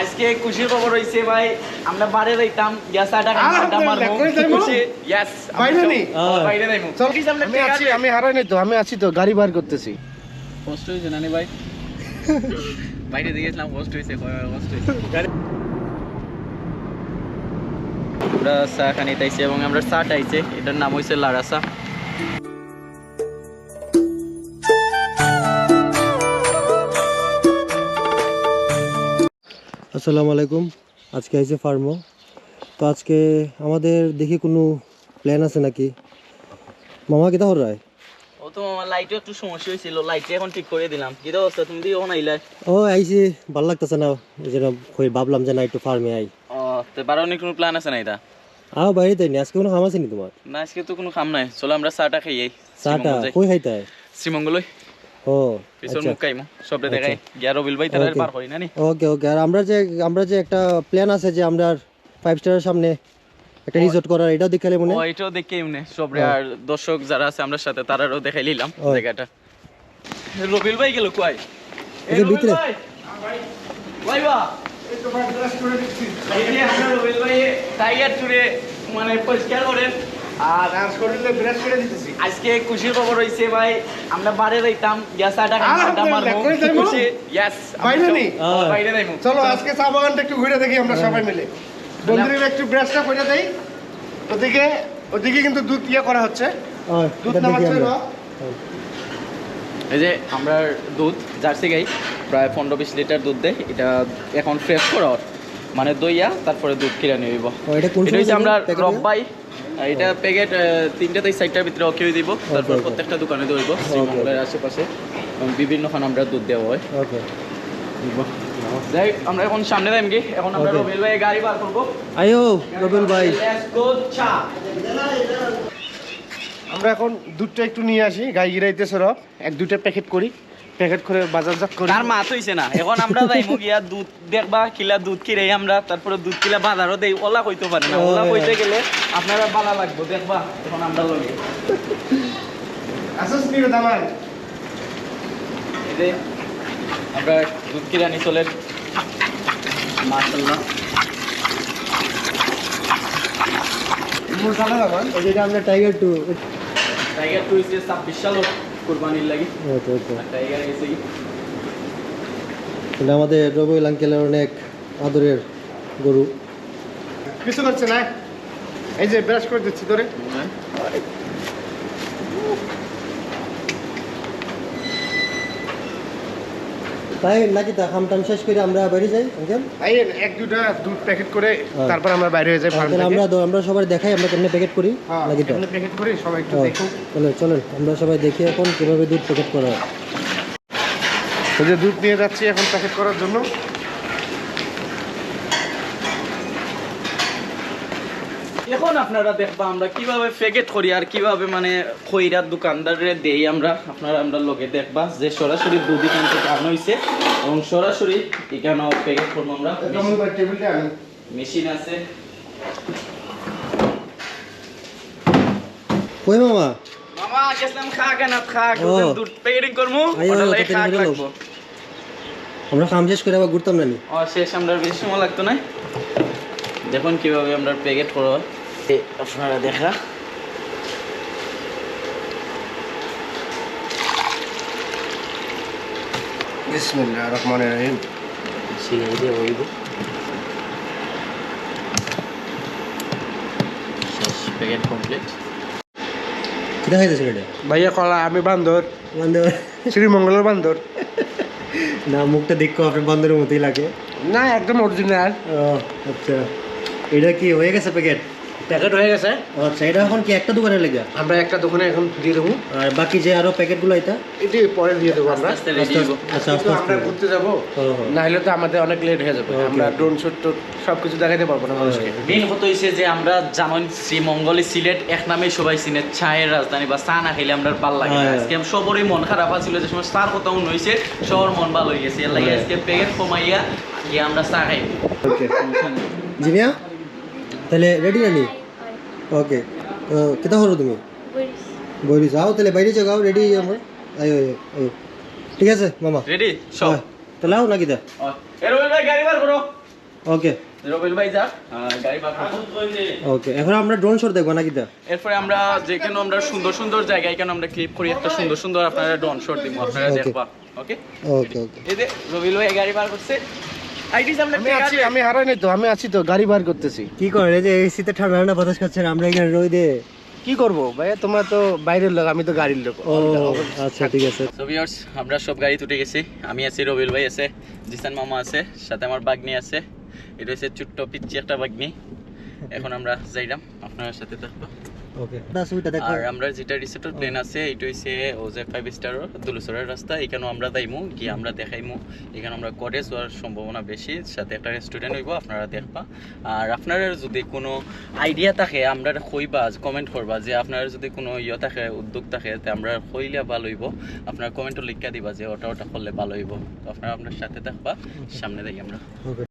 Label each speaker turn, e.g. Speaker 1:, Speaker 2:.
Speaker 1: আজকে খুশির খবর হইছে ভাই আমরা বাড়ি যাইতাম গ্যাস আটা আটা মারবো খুশি? ইয়েস
Speaker 2: বাইরে নেই?
Speaker 1: বাইরে
Speaker 2: চল, আমি আছি আমি হারাই নাই তো আমি আছি তো গাড়ি বার করতেছি।
Speaker 1: কষ্ট হয়েছে নানি ভাই। বাইরে দিয়ে গেছিলাম কষ্ট কষ্ট আমরা চা খানি তাইছে এবং আমরা চা টাইছে এটার নাম হয়েছে লারাসা
Speaker 3: আসসালামু আলাইকুম। আজকে আইছে ফার্মো। তো আজকে আমাদের দেখি কোনো প্ল্যান আছে নাকি? মামা কিতা হর রায়?
Speaker 1: ও তো আমার লাইটে একটু সমস্যা হয়েছিল লাইটে এখন ঠিক করে দিলাম। কি অবস্থা? তুমি দিয়ে এখন আইলাই
Speaker 3: ও আইছি। ভালো লাগতেছে না যেন কই ভাবলাম যে না একটু ফার্মে আই।
Speaker 1: ও তো বারোনি কোনো প্ল্যান আছে না এটা?
Speaker 3: আও বাইরে তাই নি? আজকে কোনো খাম আছে নি তোমার?
Speaker 1: না আজকে তো কোনো কাম নাই। চলো আমরা চাটা খাই
Speaker 3: চাটা। কই খাইতাই
Speaker 1: শ্রীমঙ্গলই।
Speaker 3: ও
Speaker 1: পিছন সবটা দেখাই। গিয়া রবিল ভাই তারা পার করি না নি?
Speaker 3: ওকে ওকে। আর আমরা যে আমরা যে একটা প্ল্যান আছে যে আমরা ফাইভ স্টারের সামনে একটা রিসোর্ট করার এটাও দেখালে মনে
Speaker 1: ও এটাও দেখে এমনি সবরে আর দর্শক যারা আছে আমরা সাথে তারাও দেখাই নিলাম জায়গাটা। রবিল ভাই গেল কয়
Speaker 3: এই ভিতরে।
Speaker 1: ভাই! বা! এই যে আমরা রবিল ভাই টাইগার টুরে মানে পরিষ্কার করেন। আর
Speaker 2: আর শরীরে ব্রাশ করে দিতেছি।
Speaker 1: আজকে খুশির খবর হইছে ভাই আমরা বাড়ি রইতাম গ্যাস আটা আটা মারবো খুশি? ইয়েস
Speaker 2: বাইরে নেই?
Speaker 1: বাইরে যাইবো
Speaker 2: চলো আজকে চা বাগানটা একটু ঘুরে দেখি আমরা সবাই মিলে। বন্ধুরা একটু ব্রাশটা করে দেই। ওদিকে ওদিকে কিন্তু দুধ ইয়ে করা হচ্ছে। দুধ নামাচ্ছে
Speaker 1: এই যে আমরা দুধ জার্সি গাই প্রায় পনেরো বিশ লিটার দুধ দেয় এটা এখন ফ্রেশ করা হয়। মানে দইয়া তারপরে দুধ কিনে নিয়ে দিব
Speaker 3: এটা
Speaker 1: হচ্ছে আমরা?
Speaker 3: প্যাকেটে?
Speaker 1: রব্বাই এটা প্যাকেট তিনটা থেকে চারটার ভিতরে ওকে দিব তারপর প্রত্যেকটা দোকানে দইব শ্রীমঙ্গলের আশেপাশে। বিভিন্ন বিভিন্নখান আমরা দুধ দেওয়া হয়। যাই আমরা এখন সামনে কি এখন আমরা রবিল ভাই গাড়ি বার করব।
Speaker 3: রবিল ভাই।
Speaker 2: আমরা এখন দুধটা একটু নিয়ে আসি গাই গিরাইতে রব। এক দুইটা প্যাকেট করি। প্যাকেট করে বাজারজাত করি।
Speaker 1: তার মাত হইছে না এখন আমরা যাইমু গিয়া দুধ দেখবা কিলা দুধ কিরে আমরা তারপরে দুধ কিলা বাজারও দেই ওলা কইতে পারে না ওলা কইতে গেলে আপনারা বালা লাগবো দেখবা এখন আমরা লগে।
Speaker 2: আসস নিয়ে দামাই
Speaker 1: এই আমরা দুধ কিনে আনি চলে মাশাআল্লাহ।
Speaker 2: জানা দামান
Speaker 3: এই যেটা আমরা টাইগার টু
Speaker 1: টাইগার টু হইছে ছাব্বিশ সালও কুরবানির লাগি। কি?
Speaker 3: এটা আমাদের রবিউল আঙ্কেলের অনেক আদরের গরু।
Speaker 2: কিছু করছে না? এই যে ব্রাশ করে দিচ্ছি তোরে
Speaker 3: তাই নাকি তা খাম টাম শেষ করে আমরা বাইরে যাই আঙ্কেল
Speaker 2: এই এক দুটা দুধ প্যাকেট করে
Speaker 3: হ্যাঁ।
Speaker 2: তারপর আমরা বাইরে হয়ে যাই ফার্ম
Speaker 3: থেকে। আমরা আমরা সবাই দেখাই আমরা কেমনে প্যাকেট করি নাকি তো?
Speaker 2: প্যাকেট করি সবাই একটু
Speaker 3: ও,
Speaker 2: দেখুক।
Speaker 3: চলেন চলেন আমরা সবাই দেখি এখন কীভাবে দুধ প্যাকেট করা হয়।
Speaker 2: এই যে দুধ নিয়ে যাচ্ছি এখন প্যাকেট করার জন্য।
Speaker 1: এখন আপনারা দেখবা আমরা কীভাবে প্যাকেট করি আর কীভাবে মানে খইরার দোকানদারে দেই আমরা। আপনারা আমরা লগে দেখবা যে সরাসরি দুধ এখান থেকে আনা হইছে এবং সরাসরি এখানে প্যাকেট করব আমরা। মেশিন আছে।
Speaker 3: কই মামা?
Speaker 1: মামা গেছিলাম খা কেন খা দুধ প্যাকেটিং করব ওটা
Speaker 3: আইও,
Speaker 1: লাগে
Speaker 3: তাড়াতাড়ি
Speaker 1: খাক
Speaker 3: বেরো।
Speaker 1: লাগবো
Speaker 3: আমরা খাম শেষ করে আবার ঘুরতাম না
Speaker 1: ও শেষ আমরা বেশি সময় লাগতো না দেখুন কীভাবে আমরা প্যাকেট করা এ, আপনারা দেখা।
Speaker 2: বিসমিল্লাহ রহমান রহিম।
Speaker 1: দিয়ে হইব প্যাকেট কমপ্লিট
Speaker 3: কিটা খাইতেছিল এটা?
Speaker 2: ভাইয়া কলা আমি বান্দর।
Speaker 3: বান্দর।
Speaker 2: শ্রীমঙ্গলের বান্দর।
Speaker 3: না মুখটা দেখো আপনার বান্দরের মতোই লাগে।
Speaker 2: না একদম অরিজিনাল
Speaker 3: ও আচ্ছা। এটা কি হয়ে গেছে প্যাকেট
Speaker 2: প্যাকেট হয়ে গেছে।
Speaker 3: আচ্ছা এটা এখন কি একটা দোকানে লেগে?
Speaker 2: আমরা একটা দোকানে এখন দিয়ে দেবো।
Speaker 3: আর বাকি যে আরও প্যাকেটগুলো এটা?
Speaker 2: এটি পরে দিয়ে দেবো আমরা।
Speaker 1: রেডি
Speaker 3: আচ্ছা
Speaker 2: আমরা ঘুরতে যাব। না হলে তো আমাদের অনেক লেট হয়ে যাবে। আমরা ড্রোন শুট সব কিছু দেখাতে পারব না মানুষকে।
Speaker 1: মেন হতো হইছে যে আমরা জানেন শ্রীমঙ্গলী সিলেট এক নামে সবাই চিনে চায়ের রাজধানী বা চা না খাইলে আমরা ভালো লাগে
Speaker 3: হ্যাঁ।
Speaker 1: আজকে সবরই মন খারাপ আছিল যে সময় চার কথা উন হয়েছে সবার মন ভালো হয়ে গেছে। এর লাগে
Speaker 3: হ্যাঁ।
Speaker 1: আজকে প্যাকেট কমাইয়া গিয়ে আমরা চা খাই
Speaker 3: জিমিয়া তাহলে রেডি রানি ওকে কেতা হলো তুমি বইরি যাও তাহলে বাইরে যাও রেডি আমরা আয়ো আয়ো আয়ো ঠিক আছে মামা
Speaker 1: রেডি সব
Speaker 3: তাহলে আও নাকি দা
Speaker 1: রবিল ভাই গাড়ি বার করো
Speaker 3: ওকে
Speaker 1: রবিল ভাই যা গাড়ি বার করো
Speaker 3: ওকে এখন আমরা ড্রোন শট দেখব নাকি দা
Speaker 1: এরপরে আমরা যেখানে আমরা সুন্দর সুন্দর জায়গায় কেন আমরা ক্লিপ করি একটা সুন্দর সুন্দর আপনারা ডন শট দিব আপনারা দেখবা। ওকে
Speaker 3: ওকে ওকে
Speaker 1: এই যে রবিল ভাই গাড়ি বার করছে।
Speaker 2: আমি আছি আমি হারাই নাই তো আমি আছি তো গাড়ি বার করতেছি।
Speaker 3: কি করেন এই যে এসিতে ঠান্ডা ঠান্ডা বাতাস খাচ্ছেন আমরা এখানে রোদে
Speaker 2: কি করব? ভাইয়া তোমরা তো বাইরের লোক আমি তো গাড়ির লোক।
Speaker 3: ও আচ্ছা ঠিক আছে।
Speaker 1: সো ভিউয়ার্স আমরা সব গাড়ি উঠে গেছি। আমি আছি রবিল ভাই আছে জিসান মামা আছে সাথে আমার বাগনি আছে। এটা হচ্ছে ছোট্ট পিচ্ছি একটা বাগনি। এখন আমরা যাইলাম আপনার সাথে থাকব। আর আমরা যেটা রিসোর্টের প্লেন আছে এটা হচ্ছে ও যে ফাইভ স্টার দুলুসরের রাস্তা। এখানেও আমরা যাইমু আমরা দেখাইমু। এখানে আমরা কটেজ হওয়ার সম্ভাবনা বেশি সাথে একটা রেস্টুরেন্ট হইব আপনারা দেখবা। আর আপনারা যদি কোনো আইডিয়া থাকে আমরা কইবা কমেন্ট করবা যে আপনার যদি কোনো ইয়ে থাকে উদ্যোগ থাকে তে আমরা কইলে ভালো হইব। আপনারা কমেন্টও লিখা দিবা যে ওটা ওটা করলে ভালো হইব। তো আপনারা আপনার সাথে থাকবা সামনে দেখি আমরা।
Speaker 3: ওকে